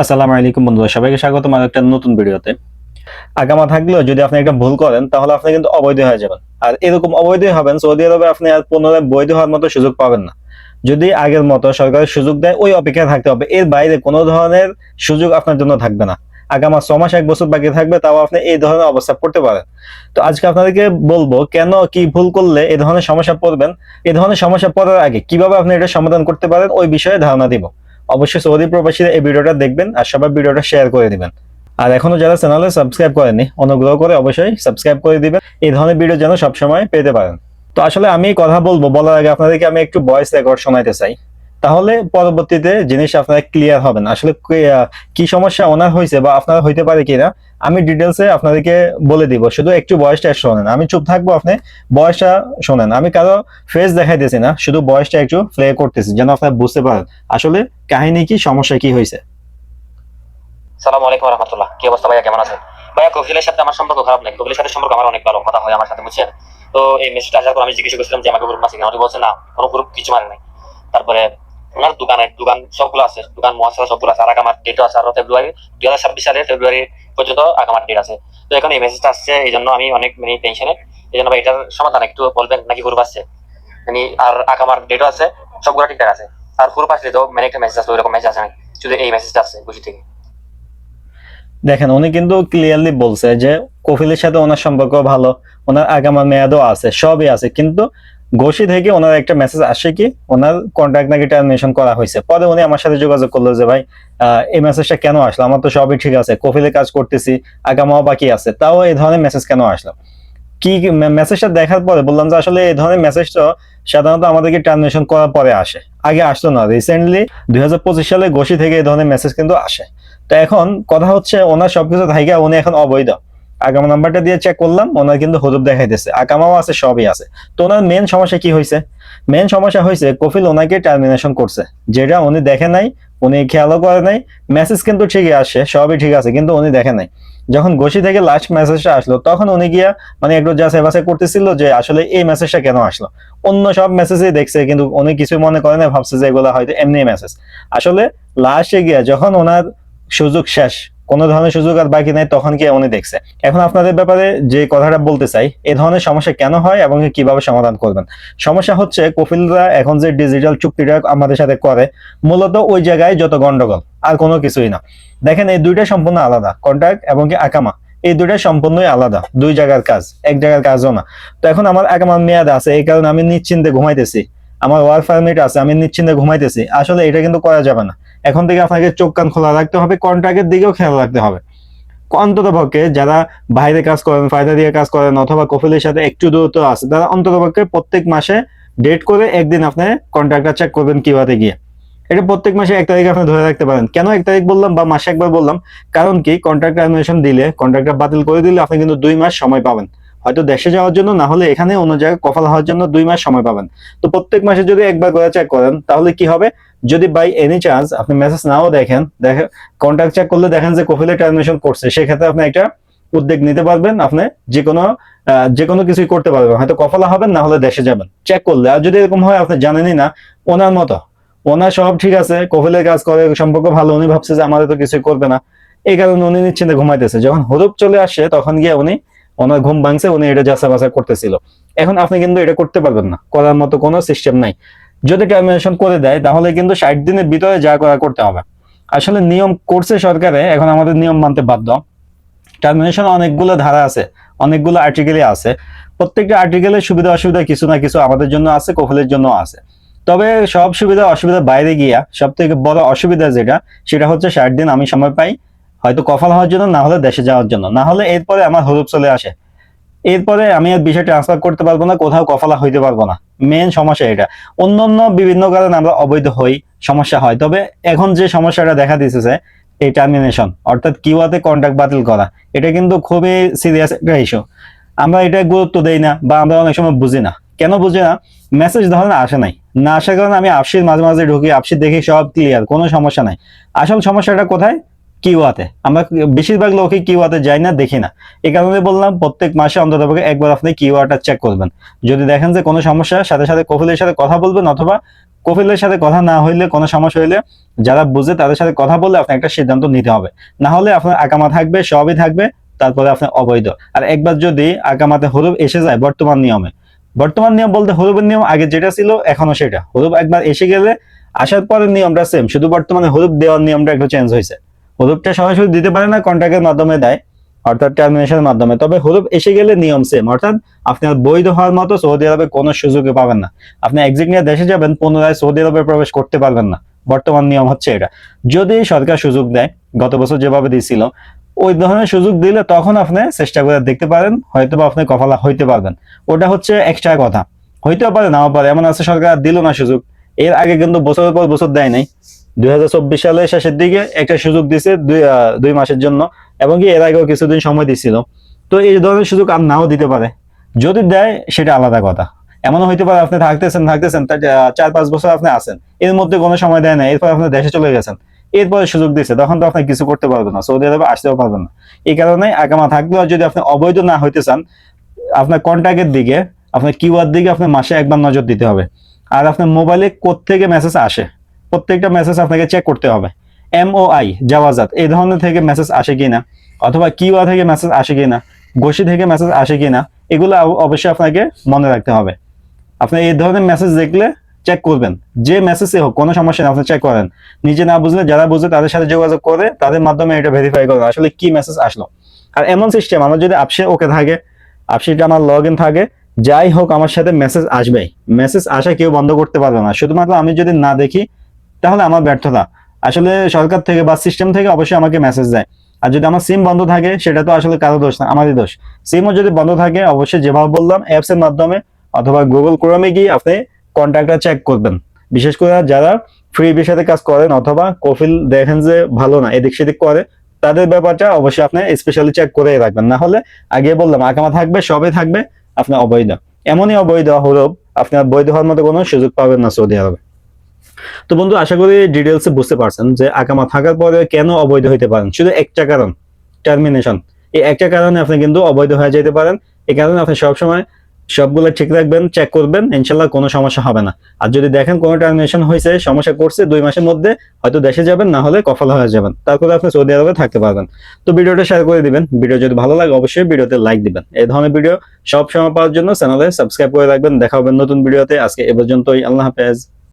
আসসালামু আলাইকুম বন্ধুরা, সবাইকে স্বাগতম আর একটা নতুন ভিডিওতে। আগামা থাকলেও যদি আপনি একটা ভুল করেন, তাহলে আপনি কিন্তু অবৈধ হয়ে যাবেন। আর এরকম অবৈধ হবেন, সৌদি আরবে আপনি আর পুনরায় বৈধ হওয়ার মতো সুযোগ পাবেন না। যদি আগের মতো সরকারের সুযোগ দেয়, ওই অপেক্ষায় থাকতে হবে। এর বাইরে কোনো ধরনের সুযোগ আপনার জন্য থাকবে না। আগামা ছ মাস, এক বছর বাকি থাকবে, তাও আপনি এই ধরনের অবস্থা পড়তে পারেন। তো আজকে আপনাদেরকে বলব, কেন কি ভুল করলে এই ধরনের সমস্যা পড়বেন? এই ধরনের সমস্যা পড়ার আগে কীভাবে আপনি এটা সমাধান করতে পারেন, ওই বিষয়ে ধারণা দিব। অবশ্যই সৌদি প্রবাসীরা এই ভিডিওটা দেখবেন আর সবাই ভিডিওটা শেয়ার করে দিবেন। আর এখনও যারা চ্যানেলে সাবস্ক্রাইব করেনি অনুগ্রহ করে অবশ্যই সাবস্ক্রাইব করে দিবেন। এই ধরনের ভিডিও যেন সবসময় পেতে পারেন। তো আসলে আমি কথা বলব, বলার আগে আপনাদেরকে আমি একটু ভয়েস রেকর্ড শোনাইতে চাই। তাহলে পরবর্তীতে জিনিস আপনারা ক্লিয়ার হবেন আসলে কি- সমস্যা ওনার হয়েছে বা আপনার হইতে পারে কিনা, আমি ডিটেলসে আপনাদেরকে বলে দিব। শুধু একটু বয়সটা শোনেন। আমি চুপ থাকব আপনি, বয়সটা শোনেন। আমি কারও ফেস দেখাইতেছি না, শুধু বয়সটা একটু প্লে করতেছি, যেন আপনারা বুঝতে পারেন। আসলে কাহিনী কি, সমস্যা কি হয়েছে? সালাম আলাইকুম রহমতুল্লাহ। কি অবস্থা ভাইয়া, কেমন আছেন? ভাইয়া কফিলের সাথে আমার সম্পর্ক খারাপ নেই। কফিলের সাথে সম্পর্ক আমার অনেক ভালো, কথা হয় আমার সাথে, বুঝছেন? তো এই মেসেজটা আসার পর আমি জিজ্ঞেস করছিলাম যে আমাকে গ্রুপ উনি বলছে না, কোনো গ্রুপ কিছু মানে নাই। তারপরে ওনার দোকানের দোকান সবগুলো আছে, দোকান মহাশালা সবগুলো আছে। আর আগামার ডেটও আছে আরও ফেব্রুয়ারি দুই হাজার ছাব্বিশ সালের ফেব্রুয়ারি পর্যন্ত আগামার ডেট আছে। তো এখন এই মেসেজটা আসছে, এই জন্য আমি অনেক মানে টেনশনে এই জন্য এটার সমাধান একটু বলবেন নাকি গ্রুপ আসছে মানে আর আগামার ডেটও আছে, সবগুলো ঠিকঠাক আছে। আর গ্রুপ আসলে তো মানে একটা মেসেজ আসছে ওইরকম মেসেজ আসে শুধু এই মেসেজটা আসছে খুশি থেকে। দেখেন, উনি কিন্তু ক্লিয়ারলি বলছে যে কফিলের সাথে ওনার সম্পর্ক ভালো, ওনার আগামার মেয়াদও আছে, সবই আছে। কিন্তু ঘষি থেকে ওনার একটা মেসেজ আসে কি, ওনার কন্ট্রাক্ট নাকি টার্মিনেশন করা হয়েছে। পরে উনি আমার সাথে যোগাযোগ করল যে, ভাই এই মেসেজটা কেন আসলো? আমার তো সবই ঠিক আছে, কফিলে কাজ করতেছি আগামাও বাকি আছে। তাও এই ধরনের মেসেজ কেন আসলো? কি মেসেজটা দেখার পরে বললাম যে, আসলে এই ধরনের মেসেজ মেসেজটা সাধারণত আমাদেরকে টার্মিনেশন করার পরে আসে, আগে আসতো না। রিসেন্টলি দুই হাজার পঁচিশ সালে ঘষি থেকে এই ধরনের মেসেজ কিন্তু আসে। তো এখন কথা হচ্ছে, ওনার সবকিছু থাইকা উনি এখন অবৈধ। আগামা নাম্বারটা দিয়ে চেক করলাম, ওনার কিন্তু হজুব দেখাইতেছে। আকামাও আছে, সবই আছে। তো ওনার মেন সমস্যা কি হয়েছে মেন সমস্যা হয়েছে কফিল ওনাকে টার্মিনেশন করছে। যেটা উনি দেখে নাই, উনি খেয়ালও করে নাই মেসেজ কিন্তু ঠিকই আসে, সবই ঠিক আছে, কিন্তু উনি দেখে নাই। যখন গোশি থেকে লাস্ট মেসেজটা আসলো, তখন উনি গিয়া মানে একটু যা সেবাসে করতেছিল যে আসলে এই মেসেজটা কেন আসলো। অন্য সব মেসেজই দেখছে, কিন্তু উনি কিছু মনে করে না ভাবছে যে এগুলো হয়তো এমনি মেসেজ আসলে লাস্টে গিয়া যখন ওনার সুযোগ শেষ কোনো ধরনের সুযোগ আর বাকি নাই, তখন কি উনি দেখছে? এখন আপনাদের ব্যাপারে যে কথাটা বলতে চাই এই ধরনের সমস্যা কেন হয় এবং কীভাবে সমাধান করবেন? সমস্যা হচ্ছে কফিলরা এখন যে ডিজিটাল চুক্তিটা আমাদের সাথে করে, মূলত ওই জায়গায় যত গন্ডগোল, আর কোনো কিছুই না। দেখেন, এই দুইটা সম্পূর্ণ আলাদা কন্ট্রাক্ট এবং কি আকামা। এই দুইটা সম্পূর্ণই আলাদা, দুই জায়গার কাজ, এক জায়গার কাজও না। তো এখন আমার আকামার মেয়াদ আছে, এই কারণে আমি নিশ্চিন্তে ঘুমাইতেছি। আমার ওয়ার্ক পারমিট আছে, আমি নিশ্চিন্তে ঘুমাইতেছি। আসলে এটা কিন্তু করা যাবে না। এখন থেকে আপনাকে চোখ কান খোলা রাখতে হবে কন্ট্রাক্টের দিকেও খেয়াল রাখতে হবে। অন্তত পক্ষে যারা বাইরে কাজ করেন, ফায়দা দিয়ে কাজ করেন অথবা কফিলের সাথে একটু দূরত্ব আছে, তারা অন্তত পক্ষে প্রত্যেক মাসে ডেট করে একদিন আপনি কন্ট্রাক্টটা চেক করবেন কীভাবে গিয়ে। এটা প্রত্যেক মাসে এক তারিখ আপনি ধরে রাখতে পারেন। কেন এক তারিখ বললাম বা মাসে একবার বললাম? কারণ কি কন্ট্রাক্ট টার্মিনেশন দিলে কন্ট্রাক্টটা বাতিল করে দিলে আপনি কিন্তু দুই মাস সময় পাবেন। হয়তো দেশে যাওয়ার জন্য, না হলে এখানে অন্য জায়গায় কফাল হওয়ার জন্য দুই মাস সময় পাবেন। তো প্রত্যেক মাসে যদি একবার করে চেক করেন, তাহলে কি হবে? যদি বাই এনি চান্স আপনি মেসেজ নাও দেখেন, দেখে কন্ট্যাক্ট চেক করলে দেখেন যে কফিলে টার্মিনেশন করছে, সেক্ষেত্রে আপনি একটা উদ্যোগ নিতে পারবেন, আপনি যে কোনো যে কোনো কিছুই করতে পারবেন। হয়তো কফলা হবেন, না হলে দেশে যাবেন। চেক করলে, আর যদি এরকম হয়, আপনি জানেনই না, ওনার মতো। ওনার সব ঠিক আছে কফিলের কাজ করে, সম্পর্ক ভালো, উনি ভাবছে যে আমাদের তো কিছুই করবে না। এই কারণে উনি নিশ্চিন্তে ঘুমাইতেছে। যখন হরুপ চলে আসে, তখন গিয়ে উনি, ওনার ঘুম ভাঙছে, উনি এটা যাচা বাছা করতেছিল। এখন আপনি কিন্তু এটা করতে পারবেন না। করার মতো কোনো সিস্টেম নাই। যদি টার্মিনেশন করে দেয়, তাহলে কিন্তু ষাট দিনের ভিতরে যা করা করতে হবে। আসলে নিয়ম করছে সরকারে, এখন আমাদের নিয়ম মানতে বাধ্য। টার্মিনেশন অনেকগুলো ধারা আছে, অনেকগুলো আর্টিকেলই আছে। প্রত্যেকটা আর্টিকেলের সুবিধা অসুবিধা কিছু না কিছু আমাদের জন্য আছে, কফিলের জন্য আছে। তবে সব সুবিধা অসুবিধা বাইরে গিয়া সব থেকে বড় অসুবিধা যেটা, সেটা হচ্ছে ষাট দিন আমি সময় পাই, হয়তো কফল হওয়ার জন্য, না হলে দেশে যাওয়ার জন্য। না হলে এরপরে আমার হরুপ চলে আসে। এরপরে আমি আর বিষয় ট্রান্সফার করতে পারব না, কোথাও কফলা হইতে পারব না। মেন সমস্যা এটা। অন্য অন্য বিভিন্ন কারণে আমরা অবৈধ হই, সমস্যা হয়। তবে এখন যে সমস্যাটা দেখা দিতেছে, এই টার্মিনেশন অর্থাৎ কিওয়াতে কন্ট্রাক্ট বাতিল করা, এটা কিন্তু খুবই সিরিয়াস একটা ইস্যু আমরা এটা গুরুত্ব দেই না বা আমরা অনেক সময় বুঝি না। কেন বুঝি না? মেসেজ ধরনের আসে নাই। না আসার কারণে আমি আপসির মাঝে মাঝে ঢুকি আপসির দেখি সব ক্লিয়ার কোনো সমস্যা নাই। আসল সমস্যাটা কোথায়? কিওয়াতে আমরা বেশিরভাগ লোকই কিওয়াতে যাই না, দেখি না। এই কারণে বললাম, প্রত্যেক মাসে অন্তত একবার আপনি কিওয়াটা চেক করবেন। যদি দেখেন যে কোনো সমস্যা, সাথে সাথে কফিলের সাথে কথা বলবেন অথবা কফিলের সাথে কথা না হইলে, কোনো সমস্যা হইলে যারা বুঝে তাদের সাথে কথা বললে আপনার একটা সিদ্ধান্ত নিতে হবে। না হলে আপনার আকামা থাকবে, সবই থাকবে, তারপরে আপনার অবৈধ। আর একবার যদি আকামাতে হরুপ এসে যায় বর্তমান নিয়মে, বর্তমান নিয়ম বলতে হরুপের নিয়ম আগে যেটা ছিল, এখনও সেটা। হরুপ একবার এসে গেলে, আসার পরের নিয়মটা সেম শুধু বর্তমানে হরুপ দেওয়ার নিয়মটা একটু চেঞ্জ হয়েছে। হরুপটা সরাসরি দিতে পারে না কন্ট্রাক্টের মাধ্যমে দেয়, অর্থাৎ টার্মিনেশনের মাধ্যমে। তবে হরুপ এসে গেলে নিয়ম সেম অর্থাৎ আপনার বৈধ হওয়ার মতো সৌদি আরবে কোনো সুযোগই পাবেন না। আপনি এক্সিট নিয়ে দেশে যাবেন, পুনরায় সৌদি আরবে প্রবেশ করতে পারবেন না। বর্তমান নিয়ম হচ্ছে এটা। যদি সরকার সুযোগ দেয়, গত বছর যেভাবে দিয়েছিল, ওই ধরনের সুযোগ দিলে তখন আপনি চেষ্টা করে দেখতে পারেন হয়তো বা আপনি কফালা হইতে পারবেন। ওটা হচ্ছে এক্সট্রা কথা। হইতেও পারে, নাও পারে, এমন আছে সরকার দিল না সুযোগ। এর আগে কিন্তু বছরের পর বছর দেয় নাই। দুই সালের শেষের দিকে একটা সুযোগ দিছে দুই দুই মাসের জন্য, এবং কি এর আগেও কিছুদিন সময় দিছিল। তো এই ধরনের সুযোগ আর নাও দিতে পারে। যদি দেয়, সেটা আলাদা কথা। এমনও হইতে পারে আপনি থাকতেছেন থাকতেছেন চার, পাঁচ বছর আপনি আছেন। এর মধ্যে কোনো সময় দেয় না এরপর আপনি দেশে চলে গেছেন। এরপরে সুযোগ দিচ্ছে তখন তো আপনি কিছু করতে পারবেন না, সৌদি আরবে আসতেও পারবেন না। এই কারণে আগামা থাকলেও যদি আপনি অবৈধ না হইতে চান, আপনার কন্ট্যাক্টের দিকে, আপনার কিউআর দিকে আপনার মাসে একবার নজর দিতে হবে। আর আপনার মোবাইলে কোত্থেকে মেসেজ আসে? প্রত্যেকটা মেসেজ আপনাকে চেক করতে হবে। এমওআই জাওয়াজাত এই ধরনের থেকে মেসেজ আসে কিনা, অথবা কিউআর থেকে মেসেজ আসে কিনা, গোষ্ঠী থেকে মেসেজ আসে কিনা, এগুলো অবশ্যই আপনাকে মনে রাখতে হবে। আপনি এই ধরনের মেসেজ দেখলে চেক করবেন। যে মেসেজে হোক, কোনো সমস্যা নেই, আপনি চেক করেন। নিজে না বুঝলে, যারা বুঝে তাদের সাথে যোগাযোগ করে, তাদের মাধ্যমে এটা ভেরিফাই করেন, আসলে কি মেসেজ আসলো। আর এমন সিস্টেম আমার যদি আপসে ওকে থাকে, আপসিটা আমার লগ ইন থাকে, যাই হোক, আমার সাথে মেসেজ আসবেই। মেসেজ আসা কেউ বন্ধ করতে পারবে না। শুধুমাত্র আমি যদি না দেখি তাহলে আমার ব্যর্থতা। আসলে সরকার থেকে বা সিস্টেম থেকে অবশ্যই আমাকে মেসেজ দেয়। আর যদি আমার সিম বন্ধ থাকে, সেটা তো আসলে কারও দোষ না, আমারই দোষ। সিমও যদি বন্ধ থাকে, অবশ্যই যেভাবে বললাম অ্যাপস এর মাধ্যমে অথবা গুগল ক্রোমে গিয়ে আপনি কন্ট্যাক্টটা চেক করবেন। বিশেষ করে যারা ফ্রি বিষয়ে কাজ করেন অথবা কফিল দেখেন যে ভালো না, এদিক সেদিক করে, তাদের ব্যাপারটা অবশ্যই আপনি স্পেশালি চেক করে রাখবেন। না হলে আগে বললাম আকামা থাকবে, সবে থাকবে আপনার অবৈধ। এমনই অবৈধ হরব আপনার বৈধ হওয়ার মতো কোনো সুযোগ পাবেন না সৌদি আরবে। তো বন্ধু, আশা করি ডিটেলসে বুঝতে পারছেন যে আকামা থাকার পরে কেন অবৈধ হইতে পারেন? শুধু একটা কারণ টার্মিনেশন এই একটা কারণে আপনি কিন্তু অবৈধ হয়ে যেতে পারেন। এই কারণে আপনি সবসময় সবগুলো ঠিক রাখবেন চেক করবেন, ইনশাল্লাহ কোনো সমস্যা হবে না। আর যদি দেখেন কোনো টার্মিনেশন হয়েছে, সমস্যা করছে দুই মাসের মধ্যে, হয়তো দেশে যাবেন, না হলে কফল হয়ে যাবেন। তারপরে আপনি সৌদি আরবে থাকতে পারবেন। তো ভিডিওটা শেয়ার করে দিবেন। ভিডিও যদি ভালো লাগে, অবশ্যই ভিডিওতে লাইক দিবেন। এই ধরনের ভিডিও সব সময় পাওয়ার জন্য চ্যানেলে সাবস্ক্রাইব করে রাখবেন। দেখা হবে নতুন ভিডিওতে আজকে এ পর্যন্তই। আল্লাহ হাফেজ।